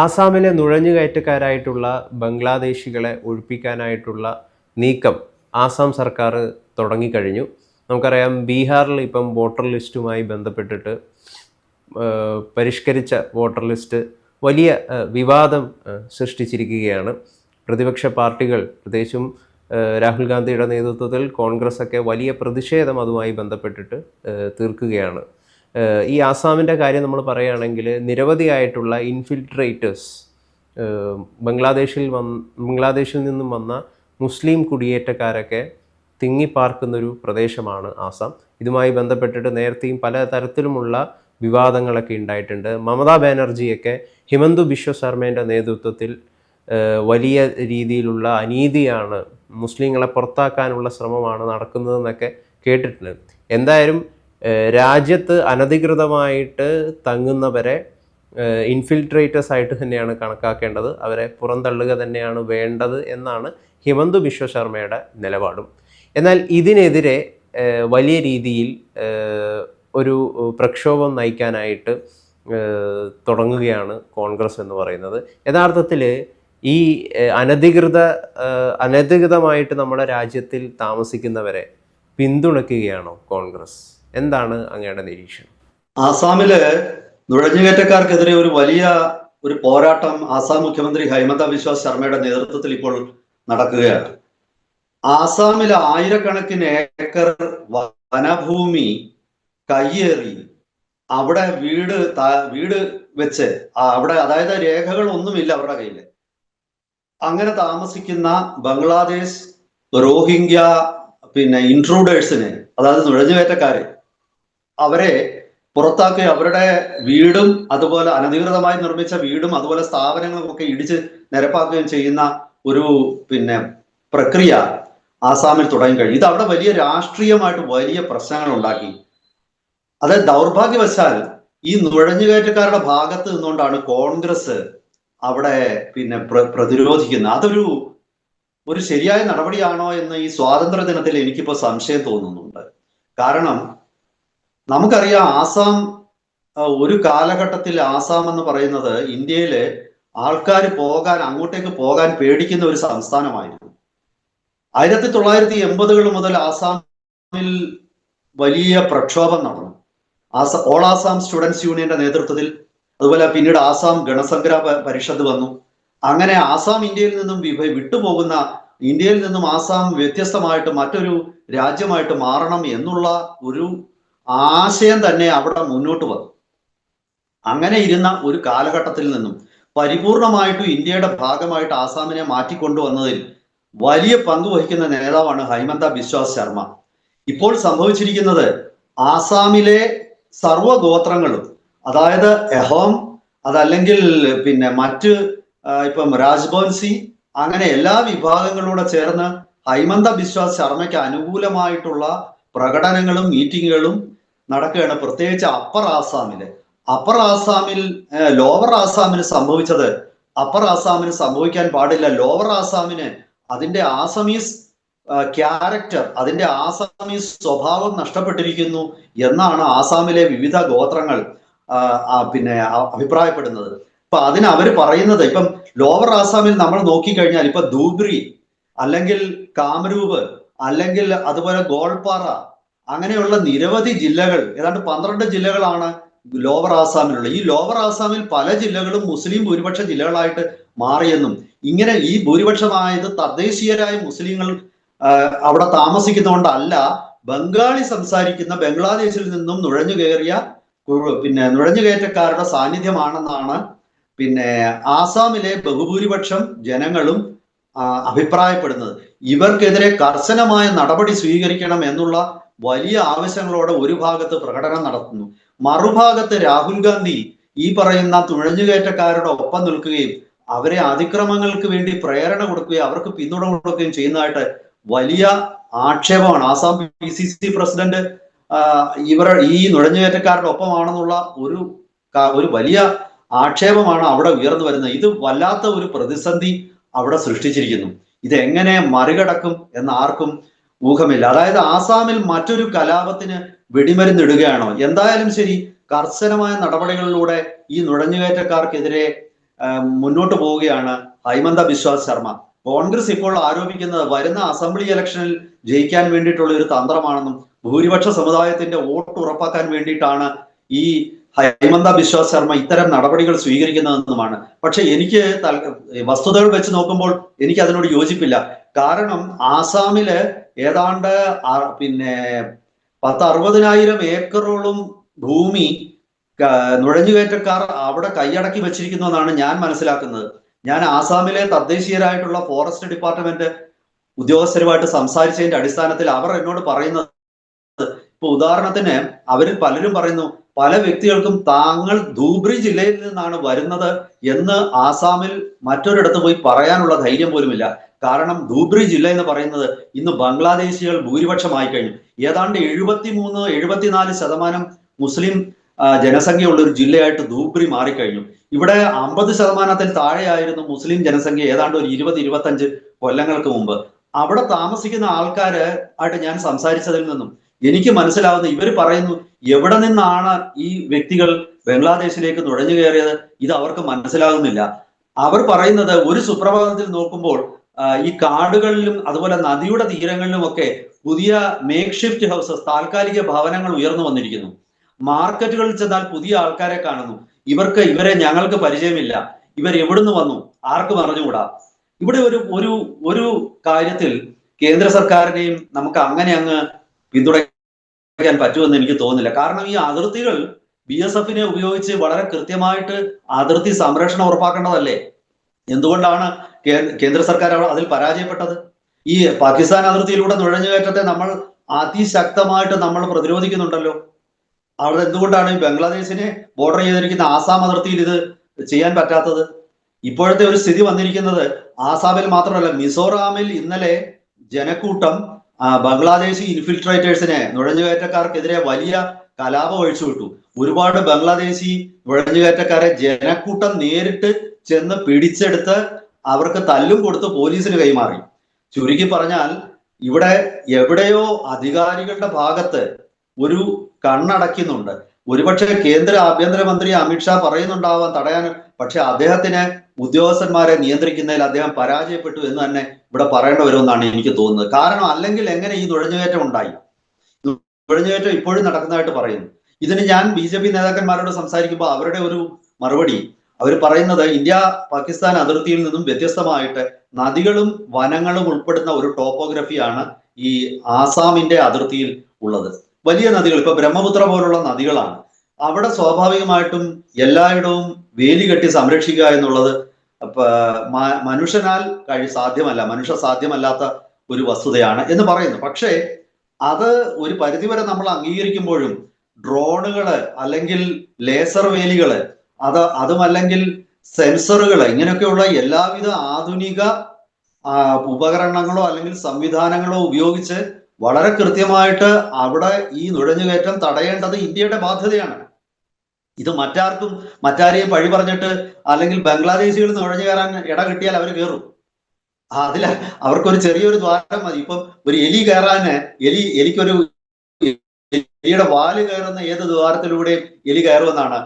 ആസാമിലെ നുഴഞ്ഞുകയറ്റക്കാരായിട്ടുള്ള ബംഗ്ലാദേശികളെ ഒഴിപ്പിക്കാനായിട്ടുള്ള നീക്കം ആസാം സർക്കാർ തുടങ്ങിക്കഴിഞ്ഞു. നമുക്കറിയാം ബീഹാറിൽ ഇപ്പം വോട്ടർ ലിസ്റ്റുമായി ബന്ധപ്പെട്ടിട്ട് പരിഷ്കരിച്ച വോട്ടർ ലിസ്റ്റ് വലിയ വിവാദം സൃഷ്ടിച്ചിരിക്കുകയാണ്. പ്രതിപക്ഷ പാർട്ടികൾ പ്രത്യേകിച്ചും രാഹുൽ ഗാന്ധിയുടെ നേതൃത്വത്തിൽ കോൺഗ്രസ് ഒക്കെ വലിയ പ്രതിഷേധം അതുമായി ബന്ധപ്പെട്ടിട്ട് തീർക്കുകയാണ്. ഈ ആസാമിന്റെ കാര്യം നമ്മൾ പറയുകയാണെങ്കിൽ നിരവധിയായിട്ടുള്ള ഇൻഫിൽട്രേറ്റേഴ്സ് ബംഗ്ലാദേശിൽ വന്ന് ബംഗ്ലാദേശിൽ നിന്നും വന്ന മുസ്ലിം കുടിയേറ്റക്കാരൊക്കെ തിങ്ങിപ്പാർക്കുന്നൊരു പ്രദേശമാണ് ആസാം. ഇതുമായി ബന്ധപ്പെട്ടിട്ട് നേരത്തെയും പല തരത്തിലുമുള്ള വിവാദങ്ങളൊക്കെ ഉണ്ടായിട്ടുണ്ട്. മമതാ ബാനർജിയൊക്കെ ഹിമന്തു ബിശ്വ ശർമ്മേന്റെ നേതൃത്വത്തിൽ വലിയ രീതിയിലുള്ള അനീതിയാണ് മുസ്ലിങ്ങളെ പുറത്താക്കാനുള്ള ശ്രമമാണ് നടക്കുന്നതെന്നൊക്കെ കേട്ടിട്ടുണ്ട്. എന്തായാലും രാജ്യത്ത് അനധികൃതമായിട്ട് തങ്ങുന്നവരെ ഇൻഫിൽട്രേറ്റേഴ്സ് ആയിട്ട് തന്നെയാണ് കണക്കാക്കേണ്ടത്. അവരെ പുറന്തള്ളുക തന്നെയാണ് വേണ്ടത് എന്നാണ് ഹിമന്ത് ബിശ്വ ശർമ്മയുടെ നിലപാടും. എന്നാൽ ഇതിനെതിരെ വലിയ രീതിയിൽ ഒരു പ്രക്ഷോഭം നയിക്കാനായിട്ട് തുടങ്ങുകയാണ് കോൺഗ്രസ് എന്ന് പറയുന്നത്. യഥാർത്ഥത്തിൽ ഈ അനധികൃത അനധികൃതമായിട്ട് നമ്മുടെ രാജ്യത്തിൽ താമസിക്കുന്നവരെ പിന്തുണയ്ക്കുകയാണോ കോൺഗ്രസ്? എന്താണ് അങ്ങയുടെ നിരീക്ഷണം? ആസാമിൽ നുഴഞ്ഞുകയറ്റക്കാർക്കെതിരെ ഒരു വലിയ ഒരു പോരാട്ടം ആസാം മുഖ്യമന്ത്രി ഹൈമന്ത ബിശ്വ ശർമ്മയുടെ നേതൃത്വത്തിൽ ഇപ്പോൾ നടക്കുകയാണ്. ആസാമിലെ ആയിരക്കണക്കിന് ഏക്കർ വനഭൂമി കയ്യേറി അവിടെ വീട് വീട് വെച്ച് അവിടെ അതായത് രേഖകൾ ഒന്നുമില്ല അവരുടെ കയ്യിൽ അങ്ങനെ താമസിക്കുന്ന ബംഗ്ലാദേശ് റോഹിംഗ്യ പിന്നെ ഇൻട്രൂഡേഴ്സിന് അതായത് നുഴഞ്ഞുകയറ്റക്കാര് അവരെ പുറത്താക്കി അവരുടെ വീടും അതുപോലെ അനധികൃതമായി നിർമ്മിച്ച വീടും അതുപോലെ സ്ഥാപനങ്ങളും ഒക്കെ ഇടിച്ച് നിരപ്പാക്കുകയും ചെയ്യുന്ന ഒരു പിന്നെ പ്രക്രിയ ആസാമിൽ തുടങ്ങി കഴിഞ്ഞു. ഇത് അവിടെ വലിയ രാഷ്ട്രീയമായിട്ട് വലിയ പ്രശ്നങ്ങൾ ഉണ്ടാക്കി. അത് ദൗർഭാഗ്യവശാൽ ഈ നുഴഞ്ഞുകയറ്റക്കാരുടെ ഭാഗത്ത് നിന്നുകൊണ്ടാണ് കോൺഗ്രസ് അവിടെ പിന്നെ പ്ര- പ്രതിരോധിക്കുന്നത്. അതൊരു ഒരു ശരിയായ നടപടിയാണോ എന്ന് ഈ സ്വാതന്ത്ര്യ ദിനത്തിൽ എനിക്കിപ്പോ സംശയം തോന്നുന്നുണ്ട്. കാരണം നമുക്കറിയാം ആസാം ഒരു കാലഘട്ടത്തിൽ ആസാം എന്ന് പറയുന്നത് ഇന്ത്യയിലെ ആൾക്കാർ പോകാൻ അങ്ങോട്ടേക്ക് പോകാൻ പേടിക്കുന്ന ഒരു സംസ്ഥാനമായിരുന്നു. ആയിരത്തി തൊള്ളായിരത്തി എൺപതുകൾ മുതൽ ആസാമിൽ വലിയ പ്രക്ഷോഭം നടന്നു. ആസ ഓൾ ആസാം സ്റ്റുഡൻസ് യൂണിയന്റെ നേതൃത്വത്തിൽ അതുപോലെ പിന്നീട് ആസാം ഗണസംഗ്ര പരിഷത്ത് വന്നു. അങ്ങനെ ആസാം ഇന്ത്യയിൽ നിന്നും വിഭ- വിട്ടുപോകുന്ന ഇന്ത്യയിൽ നിന്നും ആസാം വ്യത്യസ്തമായിട്ട് മറ്റൊരു രാജ്യമായിട്ട് മാറണം എന്നുള്ള ഒരു ആശയം തന്നെ അവിടെ മുന്നോട്ട് വന്നു. അങ്ങനെ ഇരുന്ന ഒരു കാലഘട്ടത്തിൽ നിന്നും പരിപൂർണമായിട്ടും ഇന്ത്യയുടെ ഭാഗമായിട്ട് ആസാമിനെ മാറ്റിക്കൊണ്ടുവന്നതിൽ വലിയ പങ്ക് വഹിക്കുന്ന നേതാവാണ് ഹൈമന്ത ബിശ്വാസ് ശർമ്മ. ഇപ്പോൾ സംഭവിച്ചിരിക്കുന്നത് ആസാമിലെ സർവഗോത്രങ്ങളും അതായത് എഹോം അതല്ലെങ്കിൽ പിന്നെ മറ്റ് ഇപ്പം രാജ്ഭവൻസി അങ്ങനെ എല്ലാ വിഭാഗങ്ങളൂടെ ചേർന്ന് ഹൈമന്ത ബിശ്വാസ് ശർമ്മയ്ക്ക് അനുകൂലമായിട്ടുള്ള പ്രകടനങ്ങളും മീറ്റിങ്ങുകളും നടക്കുകയാണ്. പ്രത്യേകിച്ച് അപ്പർ ആസാമിൽ അപ്പർ ആസാമിൽ ലോവർ ആസാമിന് സംഭവിച്ചത് അപ്പർ ആസാമിന് സംഭവിക്കാൻ പാടില്ല. ലോവർ ആസാമിന് അതിന്റെ ആസമീസ് ക്യാരക്ടർ അതിന്റെ ആസാമീസ് സ്വഭാവം നഷ്ടപ്പെട്ടിരിക്കുന്നു എന്നാണ് ആസാമിലെ വിവിധ ഗോത്രങ്ങൾ പിന്നെ അഭിപ്രായപ്പെടുന്നത്. ഇപ്പൊ അതിന് അവർ പറയുന്നത് ഇപ്പം ലോവർ ആസാമിൽ നമ്മൾ നോക്കിക്കഴിഞ്ഞാൽ ഇപ്പൊ ധൂബ്രി അല്ലെങ്കിൽ കാമരൂപ് അല്ലെങ്കിൽ അതുപോലെ ഗോൾപാറ അങ്ങനെയുള്ള നിരവധി ജില്ലകൾ ഏതാണ്ട് പന്ത്രണ്ട് ജില്ലകളാണ് ലോവർ ആസാമിലുള്ളത് ഈ ലോവർ ആസാമിൽ പല ജില്ലകളും മുസ്ലിം ഭൂരിപക്ഷ ജില്ലകളായിട്ട് മാറിയെന്നും ഇങ്ങനെ ഈ ഭൂരിപക്ഷമായത് തദ്ദേശീയരായ മുസ്ലിങ്ങൾ അവിടെ താമസിക്കുന്നതുകൊണ്ടല്ല ബംഗാളി സംസാരിക്കുന്ന ബംഗ്ലാദേശിൽ നിന്നും നുഴഞ്ഞു കയറിയ പിന്നെ നുഴഞ്ഞു കയറ്റക്കാരുടെ സാന്നിധ്യമാണെന്നാണ് പിന്നെ ആസാമിലെ ബഹുഭൂരിപക്ഷം ജനങ്ങളും അഭിപ്രായപ്പെടുന്നത്. ഇവർക്കെതിരെ കർശനമായ നടപടി സ്വീകരിക്കണം എന്നുള്ള വലിയ ആവശ്യങ്ങളോടെ ഒരു ഭാഗത്ത് പ്രകടനം നടത്തുന്നു. മറുഭാഗത്ത് രാഹുൽ ഗാന്ധി ഈ പറയുന്ന തുഴഞ്ഞുകയറ്റക്കാരുടെ ഒപ്പം നിൽക്കുകയും അവരെ അതിക്രമങ്ങൾക്ക് വേണ്ടി പ്രേരണ കൊടുക്കുകയും അവർക്ക് പിന്തുണ കൊടുക്കുകയും ചെയ്യുന്നതായിട്ട് വലിയ ആക്ഷേപമാണ്. Assam P C C president ഇവർ ഈ നുഴഞ്ഞുകയറ്റക്കാരുടെ ഒപ്പമാണെന്നുള്ള ഒരു ഒരു വലിയ ആക്ഷേപമാണ് അവിടെ ഉയർന്നു വരുന്നത്. ഇത് വല്ലാത്ത ഒരു പ്രതിസന്ധി അവിടെ സൃഷ്ടിച്ചിരിക്കുന്നു. ഇതെങ്ങനെ മറികടക്കും എന്ന് ആർക്കും ഊഹമില്ല. അതായത് ആസാമിൽ മറ്റൊരു കലാപത്തിന് വെടിമരുന്നിടുകയാണോ? എന്തായാലും ശരി കർശനമായ നടപടികളിലൂടെ ഈ നുഴഞ്ഞുകയറ്റക്കാർക്കെതിരെ മുന്നോട്ട് പോവുകയാണ് ഹൈമന്ത ബിശ്വാസ് ശർമ്മ. കോൺഗ്രസ് ഇപ്പോൾ ആരോപിക്കുന്നത് വരുന്ന അസംബ്ലി ഇലക്ഷനിൽ ജയിക്കാൻ വേണ്ടിയിട്ടുള്ള ഒരു തന്ത്രമാണെന്നും ഭൂരിപക്ഷ സമുദായത്തിന്റെ വോട്ട് ഉറപ്പാക്കാൻ വേണ്ടിയിട്ടാണ് ഈ ഹൈമന്ത ബിശ്വാസ് ശർമ്മ ഇത്തരം നടപടികൾ സ്വീകരിക്കുന്നതെന്നുമാണ്. പക്ഷെ എനിക്ക് വസ്തുതകൾ വെച്ച് നോക്കുമ്പോൾ എനിക്ക് അതിനോട് യോജിപ്പില്ല. കാരണം ആസാമിൽ ഏതാണ്ട് പിന്നെ പത്ത് അറുപതിനായിരം ഏക്കറോളം ഭൂമി നുഴഞ്ഞുകയറ്റക്കാർ അവിടെ കൈയടക്കി വെച്ചിരിക്കുന്നു എന്നാണ് ഞാൻ മനസ്സിലാക്കുന്നത്. ഞാൻ ആസാമിലെ തദ്ദേശീയരായിട്ടുള്ള ഫോറസ്റ്റ് ഡിപ്പാർട്ട്മെന്റ് ഉദ്യോഗസ്ഥരുമായിട്ട് സംസാരിച്ചതിന്റെ അടിസ്ഥാനത്തിൽ അവർ എന്നോട് പറയുന്നത്. ഇപ്പൊ ഉദാഹരണത്തിന് അവരിൽ പലരും പറയുന്നു പല വ്യക്തികൾക്കും താങ്കൾ ധൂബ്രി ജില്ലയിൽ നിന്നാണ് വരുന്നത് എന്ന് ആസാമിൽ മറ്റൊരിടത്ത് പോയി പറയാനുള്ള ധൈര്യം പോലുമില്ല. കാരണം ധൂബ്രി ജില്ല എന്ന് പറയുന്നത് ഇന്ന് ബംഗ്ലാദേശികൾ ഭൂരിപക്ഷമായി കഴിഞ്ഞു. ഏതാണ്ട് എഴുപത്തി മൂന്ന് എഴുപത്തിനാല് ശതമാനം മുസ്ലിം ജനസംഖ്യയുള്ള ഒരു ജില്ലയായിട്ട് ധൂബ്രി മാറിക്കഴിഞ്ഞു. ഇവിടെ അമ്പത് ശതമാനത്തിൽ താഴെയായിരുന്നു മുസ്ലിം ജനസംഖ്യ ഏതാണ്ട് ഒരു ഇരുപത് ഇരുപത്തഞ്ച് കൊല്ലങ്ങൾക്ക് മുമ്പ്. അവിടെ താമസിക്കുന്ന ആൾക്കാര് ആയിട്ട് ഞാൻ സംസാരിച്ചതിൽ നിന്നും എനിക്ക് മനസ്സിലാവുന്ന ഇവർ പറയുന്നു എവിടെ നിന്നാണ് ഈ വ്യക്തികൾ ബംഗ്ലാദേശിലേക്ക് നുഴഞ്ഞു കയറിയത്? ഇത് അവർക്ക് മനസ്സിലാകുന്നില്ല. അവർ പറയുന്നത് ഒരു സുപ്രഭാതത്തിൽ നോക്കുമ്പോൾ ഈ കാടുകളിലും അതുപോലെ നദിയുടെ തീരങ്ങളിലും ഒക്കെ പുതിയ മേക്ക് ഷിഫ്റ്റ് ഹൗസസ് താൽക്കാലിക ഭവനങ്ങൾ ഉയർന്നു വന്നിരിക്കുന്നു. മാർക്കറ്റുകളിൽ ചെന്നാൽ പുതിയ ആൾക്കാരെ കാണുന്നു. ഇവർക്ക് ഇവരെ ഞങ്ങൾക്ക് പരിചയമില്ല. ഇവർ എവിടുന്ന് വന്നു? ആർക്കും അറിഞ്ഞുകൂടാ. ഇവിടെ ഒരു ഒരു ഒരു കാര്യത്തിൽ കേന്ദ്ര സർക്കാരിനെയും നമുക്ക് അങ്ങനെ അങ്ങ് പിന്തുണയ്ക്കാൻ പറ്റുമെന്ന് എനിക്ക് തോന്നുന്നില്ല. കാരണം ഈ അതിർത്തികൾ ബി എസ് എഫിനെ ഉപയോഗിച്ച് വളരെ കൃത്യമായിട്ട് അതിർത്തി സംരക്ഷണം ഉറപ്പാക്കേണ്ടതല്ലേ? എന്തുകൊണ്ടാണ് കേന്ദ്ര സർക്കാർ അതിൽ പരാജയപ്പെട്ടത്? ഈ പാകിസ്ഥാൻ അതിർത്തിയിലൂടെ നുഴഞ്ഞുകയറ്റത്തെ നമ്മൾ അതിശക്തമായിട്ട് നമ്മൾ പ്രതിരോധിക്കുന്നുണ്ടല്ലോ. അവിടെ എന്തുകൊണ്ടാണ് ഈ ബംഗ്ലാദേശിനെ ബോർഡർ ചെയ്തിരിക്കുന്ന ആസാം അതിർത്തിയിൽ ഇത് ചെയ്യാൻ പറ്റാത്തത്? ഇപ്പോഴത്തെ ഒരു സ്ഥിതി വന്നിരിക്കുന്നത് ആസാമിൽ മാത്രമല്ല. മിസോറാമിൽ ഇന്നലെ ജനക്കൂട്ടം ബംഗ്ലാദേശി ഇൻഫിൽട്രേറ്റേഴ്സിനെ നുഴഞ്ഞുകയറ്റക്കാർക്കെതിരെ വലിയ കലാപം ഒഴിച്ചുവിട്ടു ഒരുപാട് ബംഗ്ലാദേശി നുഴഞ്ഞുകയറ്റക്കാരെ ജനക്കൂട്ടം നേരിട്ട് ചെന്ന് പിടിച്ചെടുത്ത് അവർക്ക് തല്ലും കൊടുത്ത് പോലീസിന് കൈമാറി. ചുരുക്കി പറഞ്ഞാൽ ഇവിടെ എവിടെയോ അധികാരികളുടെ ഭാഗത്ത് ഒരു കണ്ണടയ്ക്കുന്നുണ്ട്. ഒരുപക്ഷെ കേന്ദ്ര ആഭ്യന്തരമന്ത്രി അമിത്ഷാ പറയുന്നുണ്ടാവാൻ തടയാൻ പക്ഷെ അദ്ദേഹത്തിന് ഉദ്യോഗസ്ഥന്മാരെ നിയന്ത്രിക്കുന്നതിൽ അദ്ദേഹം പരാജയപ്പെട്ടു എന്ന് തന്നെ ഇവിടെ പറയേണ്ടി വരുമെന്നാണ് എനിക്ക് തോന്നുന്നത്. കാരണം അല്ലെങ്കിൽ എങ്ങനെ ഈ നുഴഞ്ഞുകയറ്റം ഉണ്ടായി? നുഴഞ്ഞുകയറ്റം ഇപ്പോഴും നടക്കുന്നതായിട്ട് പറയുന്നു. ഇതിന് ഞാൻ ബി ജെ പി നേതാക്കന്മാരോട് സംസാരിക്കുമ്പോൾ അവരുടെ ഒരു മറുപടി അവർ പറയുന്നത് ഇന്ത്യ പാകിസ്ഥാൻ അതിർത്തിയിൽ നിന്നും വ്യത്യസ്തമായിട്ട് നദികളും വനങ്ങളും ഉൾപ്പെടുന്ന ഒരു ടോപ്പോഗ്രഫിയാണ് ഈ ആസാമിന്റെ അതിർത്തിയിൽ ഉള്ളത്. വലിയ നദികൾ ഇപ്പൊ ബ്രഹ്മപുത്ര പോലുള്ള നദികളാണ്. അവിടെ സ്വാഭാവികമായിട്ടും എല്ലായിടവും വേലി കെട്ടി സംരക്ഷിക്കുക എന്നുള്ളത് മനുഷ്യനാൽ കഴി സാധ്യമല്ല മനുഷ്യ സാധ്യമല്ലാത്ത ഒരു വസ്തുതയാണ് എന്ന് പറയുന്നു. പക്ഷേ അത് ഒരു പരിധിവരെ നമ്മൾ അംഗീകരിക്കുമ്പോഴും ഡ്രോണുകൾ അല്ലെങ്കിൽ ലേസർ വേലികൾ അത് അതുമല്ലെങ്കിൽ സെൻസറുകൾ ഇങ്ങനെയൊക്കെയുള്ള എല്ലാവിധ ആധുനിക ഉപകരണങ്ങളോ അല്ലെങ്കിൽ സംവിധാനങ്ങളോ ഉപയോഗിച്ച് വളരെ കൃത്യമായിട്ട് അവിടെ ഈ നുഴഞ്ഞുകയറ്റം തടയേണ്ടത് ഇന്ത്യയുടെ ബാധ്യതയാണ്. ഇത് മറ്റാർക്കും മറ്റാരെയും പഴി പറഞ്ഞിട്ട് അല്ലെങ്കിൽ ബംഗ്ലാദേശികൾ നുഴഞ്ഞു കയറാൻ ഇട കിട്ടിയാൽ അവർ കയറും അതിൽ അവർക്കൊരു ചെറിയൊരു ദ്വാരം മതി. ഇപ്പം ഒരു എലി കയറാന് എലി എലിക്കൊരു എലിയുടെ വാൽ കയറുന്ന ഏത് ദ്വാരത്തിലൂടെയും എലി കയറുമെന്നാണ്.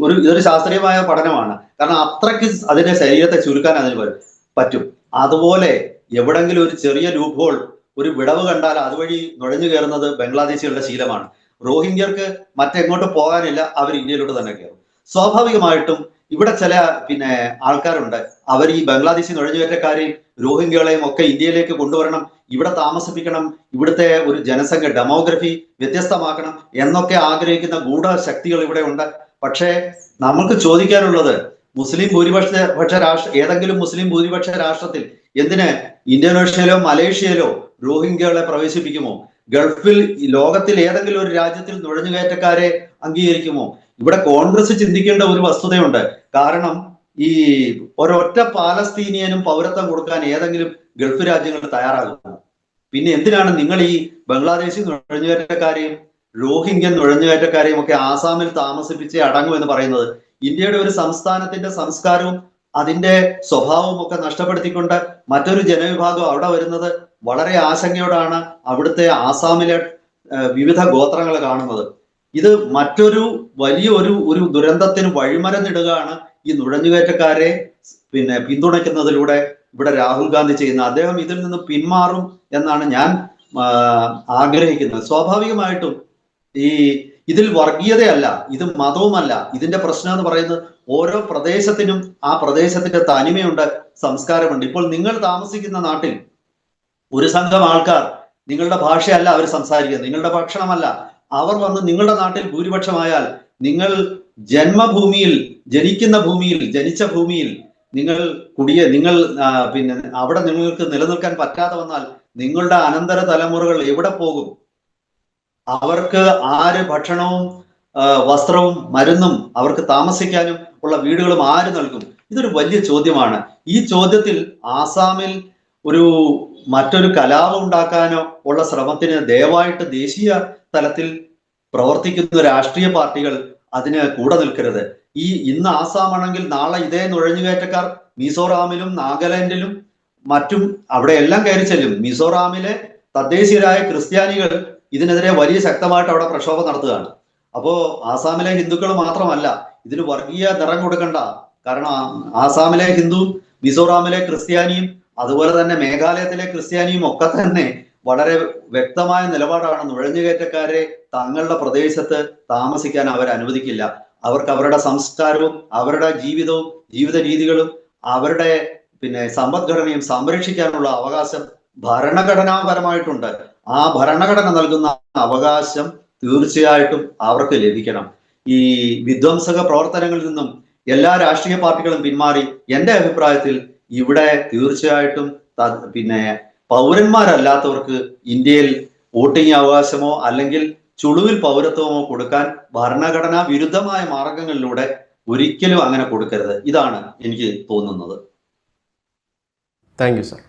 ഒരു ഇതൊരു ശാസ്ത്രീയമായ പഠനമാണ്. കാരണം അത്രയ്ക്ക് അതിന്റെ ശരീരത്തെ ചുരുക്കാൻ അതിന്. പറ്റും. അതുപോലെ എവിടെങ്കിലും ഒരു ചെറിയ ലൂപ്പ് ഹോൾ ഒരു വിടവ് കണ്ടാൽ അതുവഴി നുഴഞ്ഞു കയറുന്നത് ബംഗ്ലാദേശികളുടെ ശീലമാണ്. റോഹിംഗ്യർക്ക് മറ്റെങ്ങോട്ട് പോകാനില്ല അവർ ഇന്ത്യയിലോട്ട് തന്നെ കയറും. സ്വാഭാവികമായിട്ടും ഇവിടെ ചില പിന്നെ ആൾക്കാരുണ്ട്. അവർ ഈ ബംഗ്ലാദേശി നുഴഞ്ഞുകയറ്റക്കാരെയും രോഹിംഗ്യകളെയും ഒക്കെ ഇന്ത്യയിലേക്ക് കൊണ്ടുവരണം ഇവിടെ താമസിപ്പിക്കണം ഇവിടുത്തെ ഒരു ജനസംഖ്യ ഡെമോഗ്രഫി വ്യത്യസ്തമാക്കണം എന്നൊക്കെ ആഗ്രഹിക്കുന്ന ഗൂഢശക്തികൾ ഇവിടെ ഉണ്ട്. പക്ഷേ നമുക്ക് ചോദിക്കാനുള്ളത് മുസ്ലിം ഭൂരിപക്ഷ പക്ഷ രാഷ്ട്ര ഏതെങ്കിലും മുസ്ലിം ഭൂരിപക്ഷ രാഷ്ട്രത്തിൽ എന്തിന് ഇന്തോനേഷ്യയിലോ മലേഷ്യയിലോ റോഹിംഗ്യകളെ പ്രവേശിപ്പിക്കുമോ? ഗൾഫിൽ ലോകത്തിൽ ഏതെങ്കിലും ഒരു രാജ്യത്തിൽ നുഴഞ്ഞുകയറ്റക്കാരെ അംഗീകരിക്കുമോ? ഇവിടെ കോൺഗ്രസ് ചിന്തിക്കേണ്ട ഒരു വസ്തുതയുണ്ട്. കാരണം ഈ ഒരൊറ്റ പാലസ്തീനിയനും പൗരത്വം കൊടുക്കാൻ ഏതെങ്കിലും ഗൾഫ് രാജ്യങ്ങൾ തയ്യാറാകുമോ? പിന്നെ എന്തിനാണ് നിങ്ങൾ ഈ ബംഗ്ലാദേശി നുഴഞ്ഞുകയറ്റക്കാരെയും റോഹിംഗ്യൻ നുഴഞ്ഞുകയറ്റക്കാരെയും ഒക്കെ ആസാമിൽ താമസിപ്പിച്ച് അടങ്ങും എന്ന് പറയുന്നത്? ഇന്ത്യയുടെ ഒരു സംസ്ഥാനത്തിന്റെ സംസ്കാരവും അതിന്റെ സ്വഭാവവും ഒക്കെ നഷ്ടപ്പെടുത്തിക്കൊണ്ട് മറ്റൊരു ജനവിഭാഗം അവിടെ വരുന്നത് വളരെ ആശങ്കയോടാണ് അവിടുത്തെ ആസാമിലെ വിവിധ ഗോത്രങ്ങൾ കാണുന്നത്. ഇത് മറ്റൊരു വലിയ ഒരു ഒരു ദുരന്തത്തിന് വഴിമരുന്നിടുകയാണ് ഈ നുഴഞ്ഞുകയറ്റക്കാരെ പിന്നെ പിന്തുണയ്ക്കുന്നതിലൂടെ ഇവിടെ രാഹുൽ ഗാന്ധി ചെയ്യുന്ന അദ്ദേഹം ഇതിൽ നിന്ന് പിന്മാറും എന്നാണ് ഞാൻ ആഗ്രഹിക്കുന്നത്. സ്വാഭാവികമായിട്ടും ഈ ഇതിൽ വർഗീയതയല്ല ഇത് മതവുമല്ല. ഇതിന്റെ പ്രശ്നം എന്ന് പറയുന്നത് ഓരോ പ്രദേശത്തിനും ആ പ്രദേശത്തിന്റെ തനിമയുണ്ട് സംസ്കാരമുണ്ട്. ഇപ്പോൾ നിങ്ങൾ താമസിക്കുന്ന നാട്ടിൽ ഒരു സംഘം ആൾക്കാർ നിങ്ങളുടെ ഭാഷയല്ല അവർ സംസാരിക്കുന്നത്. നിങ്ങളുടെ ഭക്ഷണമല്ല. അവർ വന്ന് നിങ്ങളുടെ നാട്ടിൽ ഭൂരിപക്ഷമായാൽ നിങ്ങൾ ജന്മഭൂമിയിൽ ജനിക്കുന്ന ഭൂമിയിൽ ജനിച്ച ഭൂമിയിൽ നിങ്ങൾ കുടിയെ നിങ്ങൾ പിന്നെ അവിടെ നിങ്ങൾക്ക് നിലനിൽക്കാൻ പറ്റാതെ വന്നാൽ നിങ്ങളുടെ അനന്തര തലമുറകൾ എവിടെ പോകും? അവർക്ക് ആര് ഭക്ഷണവും വസ്ത്രവും മരുന്നും അവർക്ക് താമസിക്കാനും ഉള്ള വീടുകളും ആര് നൽകും? ഇതൊരു വലിയ ചോദ്യമാണ്. ഈ ചോദ്യത്തിൽ ആസാമിൽ ഒരു മറ്റൊരു കലാപം ഉണ്ടാക്കാനോ ഉള്ള ശ്രമത്തിന് ദയവായിട്ട് ദേശീയ തലത്തിൽ പ്രവർത്തിക്കുന്ന രാഷ്ട്രീയ പാർട്ടികൾ അതിന് കൂടെ നിൽക്കരുത്. ഈ ഇന്ന് ആസാം ആണെങ്കിൽ നാളെ ഇതേ നുഴഞ്ഞുകയറ്റക്കാർ മിസോറാമിലും നാഗാലാൻഡിലും മറ്റും അവിടെ എല്ലാം കയറി ചെല്ലും. മിസോറാമിലെ തദ്ദേശീയരായ ക്രിസ്ത്യാനികൾ ഇതിനെതിരെ വലിയ ശക്തമായിട്ട് അവിടെ പ്രക്ഷോഭം നടത്തുകയാണ്. അപ്പോ ആസാമിലെ ഹിന്ദുക്കൾ മാത്രമല്ല ഇതിന് വർഗീയ നിറം കൊടുക്കണ്ട. കാരണം ആസാമിലെ ഹിന്ദു മിസോറാമിലെ ക്രിസ്ത്യാനിയും അതുപോലെ തന്നെ മേഘാലയത്തിലെ ക്രിസ്ത്യാനിയും ഒക്കെ തന്നെ വളരെ വ്യക്തമായ നിലപാടാണ്. നുഴഞ്ഞുകയറ്റക്കാരെ തങ്ങളുടെ പ്രദേശത്ത് താമസിക്കാൻ അവർ അനുവദിക്കില്ല. അവർക്ക് അവരുടെ സംസ്കാരവും അവരുടെ ജീവിതവും ജീവിത രീതികളും അവരുടെ പിന്നെ സമ്പദ്ഘടനയും സംരക്ഷിക്കാനുള്ള അവകാശം ഭരണഘടനാപരമായിട്ടുണ്ട്. ആ ഭരണഘടന നൽകുന്ന അവകാശം തീർച്ചയായിട്ടും അവർക്ക് ലഭിക്കണം. ഈ വിധ്വംസക പ്രവർത്തനങ്ങളിൽ നിന്നും എല്ലാ രാഷ്ട്രീയ പാർട്ടികളും പിന്മാറി എന്റെ അഭിപ്രായത്തിൽ ഇവിടെ തീർച്ചയായിട്ടും പിന്നെ പൗരന്മാരല്ലാത്തവർക്ക് ഇന്ത്യയിൽ വോട്ടിംഗ് അവകാശമോ അല്ലെങ്കിൽ ചുളുവിൽ പൗരത്വമോ കൊടുക്കാൻ ഭരണഘടനാ വിരുദ്ധമായ മാർഗങ്ങളിലൂടെ ഒരിക്കലും അങ്ങനെ കൊടുക്കരുത്. ഇതാണ് എനിക്ക് തോന്നുന്നത്. Thank you sir